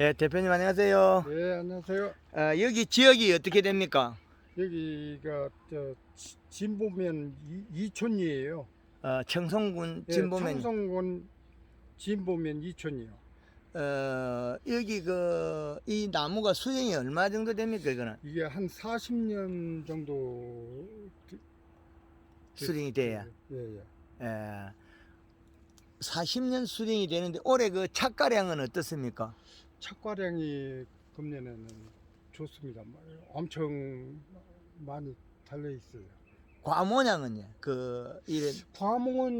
예, 대표님 안녕하세요. 네, 안녕하세요. 어, 여기 지역이 어떻게 됩니까? 여기가 저 지- 진보면 이, 이촌이에요. 어, 청송군 예, 진보면 청송군 진보면 이촌이요. 어, 여기 그 이 나무가 수령이 얼마 정도 됩니까? 이거는 이게 한 40년 정도 되- 수령이 돼야. 예, 예. 예. 40년 수령이 되는데 올해 그 착가량은 어떻습니까? 착과량이 금년에는 좋습니다. 엄청 많이 달려 있어요. 과모량은요? 그 이래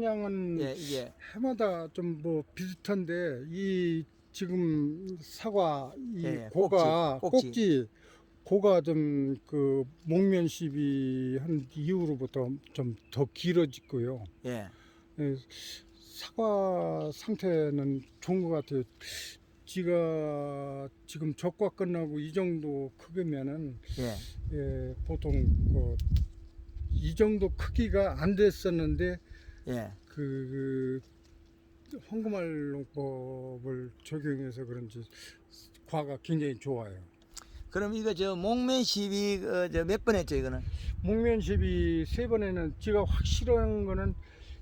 양은 예, 이게 해마다 좀 뭐 비슷한데 이 지금 사과 이 예, 고가 꼭지, 꼭지, 고가 좀 그 목면십이 한 이후로부터 좀 더 길어지고요. 예. 예, 사과 상태는 좋은 것 같아요. 지가 지금 적과 끝나고 이 정도 크기면은 예. 예, 보통 뭐 이 정도 크기가 안 됐었는데 예. 그 황금알 농법을 적용해서 그런지 과가 굉장히 좋아요. 그럼 이거 저 목면십이 어, 저몇 번 했죠, 이거는? 목면십이 세 번에는 지가 확실한 거는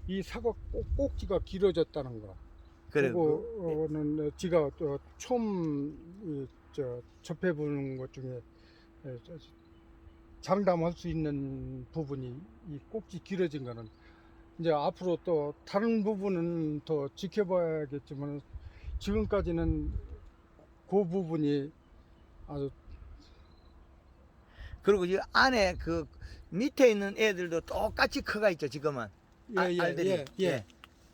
이 사과 꼭, 꼭지가 길어졌다는 거. 그, 그거는 지가 또 처음 이, 저 접해 보는 것 중에 에, 저, 장담할 수 있는 부분이 이 꼭지 길어진 거는 이제 앞으로 또 다른 부분은 더 지켜봐야겠지만 지금까지는 그 부분이 아주 그리고 이 안에 그 밑에 있는 애들도 똑같이 커가 있죠, 지금은. 아, 알들이. 예, 예.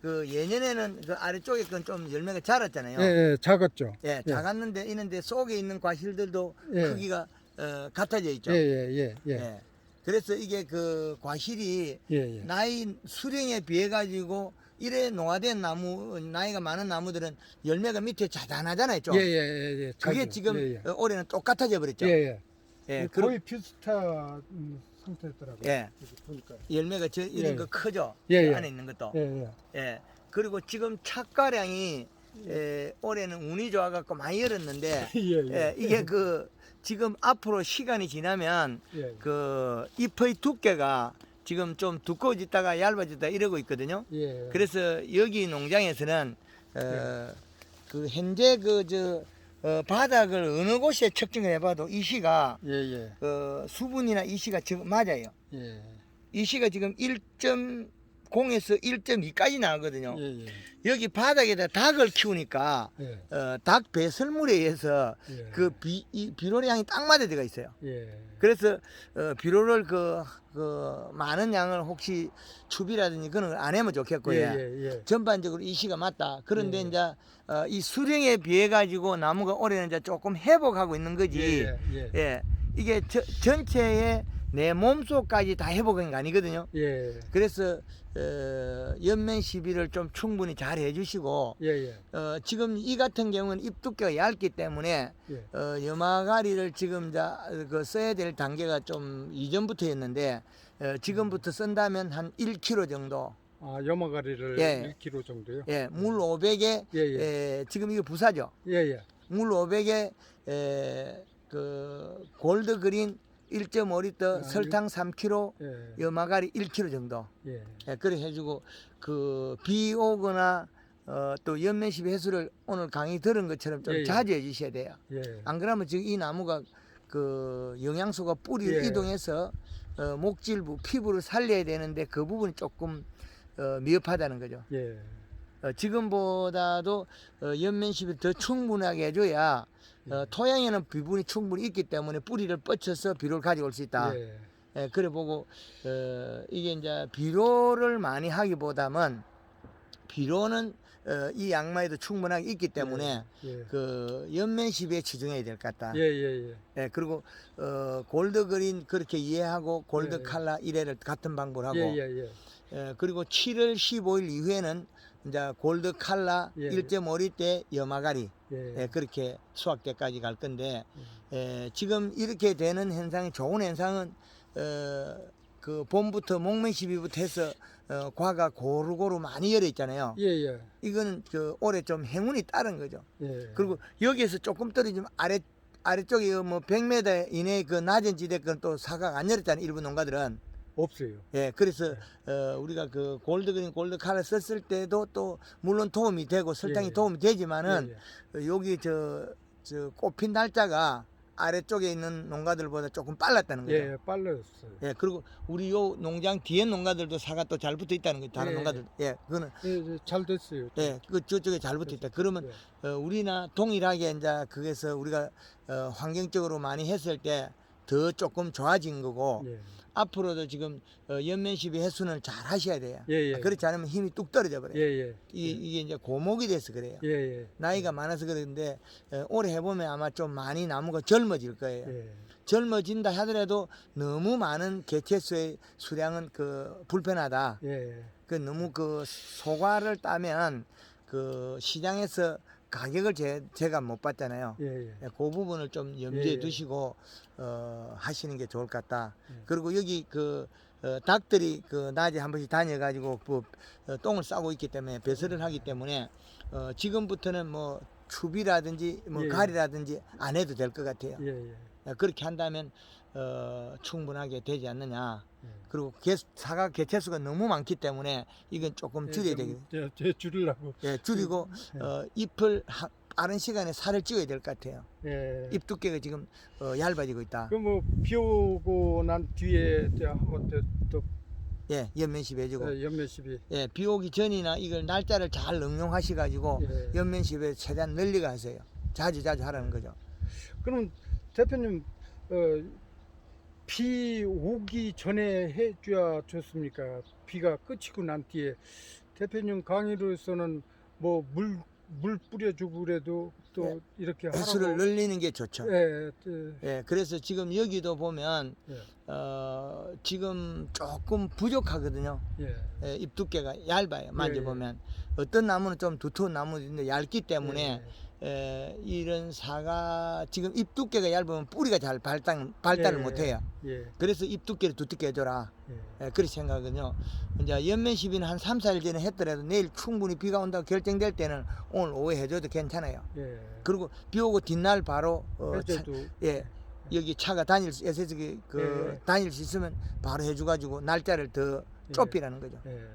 그 예년에는 그 아래쪽에 건 좀 열매가 자랐잖아요. 예, 예, 작았죠. 예, 작았는데 이는데 속에 있는 과실들도 예. 크기가 어, 같아져 있죠. 예, 예, 예, 예, 예. 그래서 이게 그 과실이 예, 예. 나이 수령에 비해 가지고 이래 농화된 나무 나이가 많은 나무들은 열매가 밑에 자단하잖아요, 좀. 예, 예, 예, 예. 그게. 지금 예, 예. 어, 올해는 똑같아져 버렸죠. 예, 예. 예, 거의 비슷한 음, 상태더라고요. 예. 보니까. 열매가 저 이런 예. 거 크죠. 예, 예. 안에 있는 것도. 예, 예. 예. 그리고 지금 착가량이 에, 올해는 운이 좋아갖고 많이 열었는데 예, 예. 예, 이게 그 지금 앞으로 시간이 지나면 예, 그 잎의 두께가 지금 좀 두꺼워졌다가 얇아졌다 이러고 있거든요. 예. 그래서 여기 농장에서는 어, 그 현재 그 저 어, 바닥을 어느 곳에 측정을 해봐도 이 시가 예, 예. 그 수분이나 이 시가 지금 맞아요. 예. 이 시가 지금 1.0에서 1.2까지 나오거든요. 예, 예. 여기 바닥에다 닭을 키우니까 예. 어, 닭 배설물에 의해서 예. 그 비, 이 비료량이 딱 맞아 들어가 있어요. 예. 그래서 어, 비료를 그, 그 많은 양을 혹시 추비라든지 그런 걸 안 하면 좋겠고요. 예, 예, 예. 전반적으로 이 시가 맞다. 그런데 예. 이제 어, 이 수령에 비해 가지고 나무가 올해는 이제 조금 회복하고 있는 거지. 예, 예. 예. 이게 저, 전체의 내 몸속까지 다 회복한 거 아니거든요. 예. 그래서 어, 연면 시비를 좀 충분히 잘 해주시고 예, 예. 어, 지금 이 같은 경우는 잎 두께가 얇기 때문에 예. 어, 염화가리를 지금 자, 그 써야 될 단계가 좀 이전부터였는데 어, 지금부터 쓴다면 한 1kg 정도 아, 염화가리를 예. 1kg 정도요? 예, 물 500에 예, 예. 에, 지금 이거 부사죠 예, 예. 물 500에 에, 그 골드 그린 1.5리터 아, 설탕 3kg 예. 염화가리 1kg 정도 예. 예, 그래 해주고 그 비 오거나 어, 또 연면십 해수를 오늘 강의 들은 것처럼 좀 예, 예. 자주 해주셔야 돼요. 예. 안 그러면 지금 이 나무가 그 영양소가 뿌리를 예. 이동해서 어, 목질부 피부를 살려야 되는데 그 부분이 조금 어, 미흡하다는 거죠. 예. 어, 지금보다도 어, 연면십이 더 충분하게 해줘야 어, 토양에는 비분이 충분히 있기 때문에 뿌리를 뻗쳐서 비료를 가져올 수 있다. 예. 예, 그래 보고 어, 이게 이제 비료를 많이 하기보다는 비료는 어, 이 양마에도 충분하게 있기 때문에 예. 그 연면십에 치중해야 될 것 같다. 예, 예, 예. 예, 그리고 어, 골드 그린 그렇게 이해하고 골드 예. 칼라 이래를 같은 방법을 하고 예, 예, 예. 예, 그리고 7월 15일 이후에는 이제 골드 칼라 예. 1.5리 때 염화가리 예. 예, 그렇게 수확 때까지 갈 건데 예, 지금 이렇게 되는 현상이 좋은 현상은 어, 그 봄부터 목면 시비부터 해서 어, 과가 고루고루 많이 열려 있잖아요. 예, 예. 이거는 그 올해 좀 행운이 따른 거죠. 예. 그리고 여기에서 조금 떨어지면 아래 아래쪽에 뭐 100m 이내 그 낮은 지대 건 또 사과가 안 열었잖아요. 일부 농가들은. 없어요. 예, 그래서 어, 우리가 그 골드 그린 골드 칼을 썼을 때도 또 물론 도움이 되고 설탕이 예, 예. 도움이 되지만은 예, 어, 여기 저, 저 꽃핀 날짜가 아래쪽에 있는 농가들보다 조금 빨랐다는 예. 거죠. 예, 빨랐어요. 예, 그리고 우리 요 농장 뒤에 농가들도 사가 또잘 붙어 있다는 거죠. 다른 예. 농가들. 예, 그거는 예, 예, 잘 됐어요. 예, 그 저쪽에 잘 붙어 있다. 그러면 예. 어, 우리나 동일하게 이제 그게서 우리가 어, 환경적으로 많이 했을 때 더 조금 좋아진 거고 예. 앞으로도 지금 어, 연면 시비 횟수는 잘 하셔야 돼요. 예, 예. 그렇지 않으면 힘이 뚝 떨어져 버려요. 예, 예. 이, 이게 이제 고목이 돼서 그래요. 예, 예. 나이가 많아서 그런데 어, 올해 해보면 아마 좀 많이 나무가 젊어질 거예요. 예. 젊어진다 하더라도 너무 많은 개체수의 수량은 그 불편하다. 예. 그 너무 그 소과를 따면 그 시장에서 가격을 제, 제가 못 봤잖아요. 예, 예. 예, 그 부분을 좀 염두에 예, 예. 두시고 어, 하시는 게 좋을 것 같다. 예. 그리고 여기 그 어, 닭들이 그 낮에 한 번씩 다녀가지고 그 어, 똥을 싸고 있기 때문에 배설을 하기 때문에 어, 지금부터는 뭐 추비라든지 뭐 예, 예. 가리라든지 안 해도 될 것 같아요. 예, 예. 어, 그렇게 한다면 어, 충분하게 되지 않느냐. 예. 그리고 개, 사과 개체수가 너무 많기 때문에 이건 조금 줄여야 되겠 예, 제 줄이려고. 예, 줄이고 예. 어, ip을 하, 빠른 시간에 살을 찌워야 될 것 같아요. 예. 잎 두께가 지금 어, 얇아지고 있다. 그뭐비 오고 난 뒤에 이제 한번 또, 또 예, 연면십 해주고. 예, 연면십이 예, 비 오기 전이나 이걸 날짜를 잘 응용하셔가지고 예. 연면십에 최대한 널리가 하세요. 자주 자주 하라는 거죠. 그럼 대표님 어, 비 오기 전에 해줘야 좋습니까? 비가 끝이고 난 뒤에 대표님 강의로서는 뭐 물 물 뿌려주고 그래도 또 예. 이렇게 횟수를 하라고 늘리는 게 좋죠. 예, 예, 예, 그래서 지금 여기도 보면 예, 어, 지금 조금 부족하거든요. 예, 예, 잎 두께가 얇아요. 만져보면 어떤 나무는 좀 두터운 나무인데 얇기 때문에 에, 이런 사과 지금 잎 두께가 얇으면 뿌리가 잘 발달 발달을 예. 못해요. 예, 그래서 잎 두께를 두텁게 해줘라. 예, 예, 그렇게 생각하거든요. 이제 연면 시비는 한 3, 4일 전에 했더라도 내일 충분히 비가 온다고 결정될 때는 오늘 오후에 해줘도 괜찮아요. 예. 그리고 비 오고 뒷날 바로 어, 차, 해줘도 예, 여기 차가 다닐 수, 에서 그 예. 다닐 수 있으면 바로 해줘가지고 날짜를 더 예. 좁히라는 거죠. 예,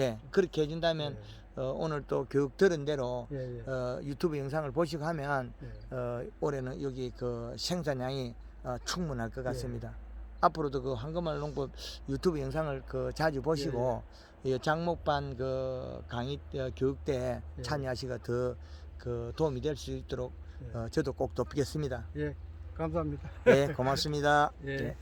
예, 그렇게 해준다면 어, 오늘 또 교육 들은 대로 예, 예, 어, 유튜브 영상을 보시고 하면 예. 어, 올해는 여기 그 생산량이 어, 충분할 것 예. 같습니다. 앞으로도 그 황금알 농법 유튜브 영상을 그 자주 보시고 이 장목반 그 강의 어, 교육 때 예. 참여하시가 더 그 도움이 될 수 있도록 예. 어, 저도 꼭 돕겠습니다. 예, 감사합니다. 네, 고맙습니다. 예. 네.